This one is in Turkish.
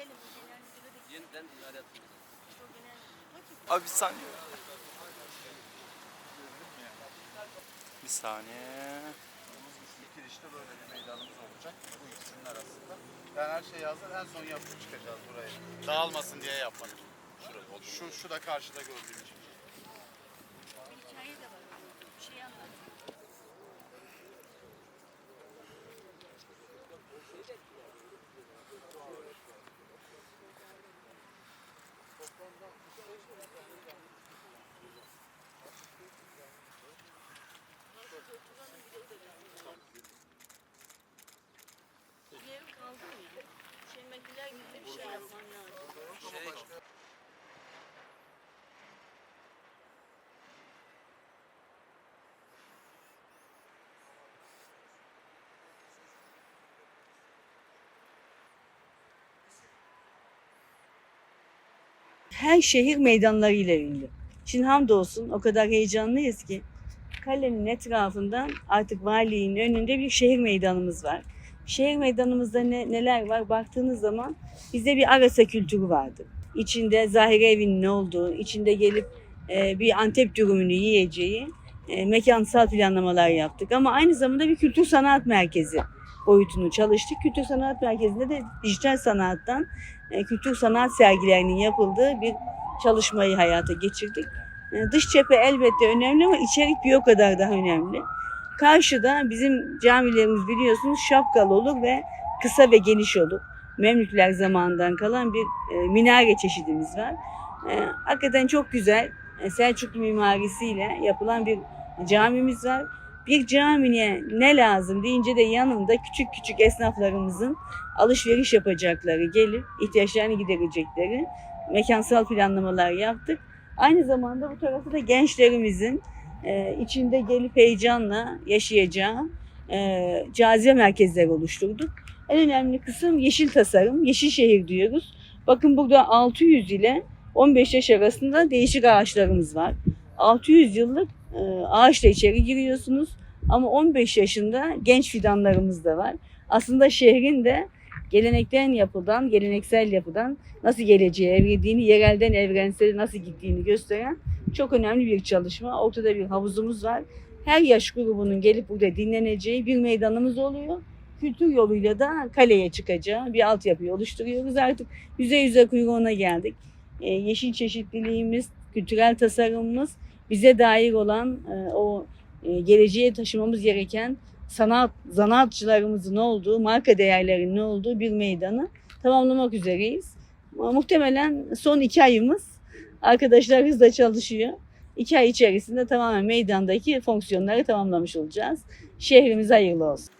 Yeniden o genel müdüre. Abi bir saniye. Bir saniye. Girişte böyle bir meydanımız olacak. Bu ikisinin arasında. Yani her şey hazır. En son yapıp çıkacağız burayı. Dağılmasın diye yapmadık. Şu, şu da karşıda gördüğünüz gibi. Bir hikaye de var. Bir şey anlatıyor. Her şehir meydanlarıyla ünlü. Şimdi hamdolsun o kadar heyecanlıyız ki kalenin etrafından artık valiliğin önünde bir şehir meydanımız var. Şehir meydanımızda ne, neler var baktığınız zaman bizde bir arasa kültürü vardı. İçinde zahire evinin ne olduğu, içinde gelip e, bir Antep dürümünü yiyeceği e, mekansal planlamalar yaptık. Ama aynı zamanda bir kültür sanat merkezi boyutunu çalıştık. Kültür sanat merkezinde de dijital sanattan e, kültür sanat sergilerinin yapıldığı bir çalışmayı hayata geçirdik. E, Dış cephe elbette önemli ama içerik bir o kadar daha önemli. Karşıda bizim camilerimiz biliyorsunuz şapkalı olur ve kısa ve geniş olur. Memlükler zamanından kalan bir e, minare çeşidimiz var. E, hakikaten çok güzel Selçuklu mimarisiyle yapılan bir camimiz var. Bir camiye ne lazım deyince de yanında küçük küçük esnaflarımızın alışveriş yapacakları, gelip ihtiyaçlarını giderecekleri mekansal planlamalar yaptık. Aynı zamanda bu tarafta da gençlerimizin e, içinde gelip heyecanla yaşayacağı e, cazibe merkezleri oluşturduk. En önemli kısım yeşil tasarım, yeşil şehir diyoruz. Bakın burada 600 ile 15 yaş arasında değişik ağaçlarımız var. 600 yıllık e, ağaçla içeri giriyorsunuz ama 15 yaşında genç fidanlarımız da var. Aslında şehrin de gelenekten yapıdan, geleneksel yapıdan nasıl geleceğe evrildiğini, yerelden evrensele nasıl gittiğini gösteren çok önemli bir çalışma. Ortada bir havuzumuz var. Her yaş grubunun gelip burada dinleneceği bir meydanımız oluyor. Kültür yoluyla da kaleye çıkacağı bir altyapıyı oluşturuyoruz. Artık yüze yüze kuyruğuna geldik. Ee, yeşil çeşitliliğimiz, kültürel tasarımımız, bize dair olan e, o e, geleceğe taşımamız gereken sanat, zanaatçılarımızın olduğu, marka değerlerinin olduğu bir meydanı tamamlamak üzereyiz. Muhtemelen son iki ayımız arkadaşlar hızla çalışıyor. İki ay içerisinde tamamen meydandaki fonksiyonları tamamlamış olacağız. Şehrimize hayırlı olsun.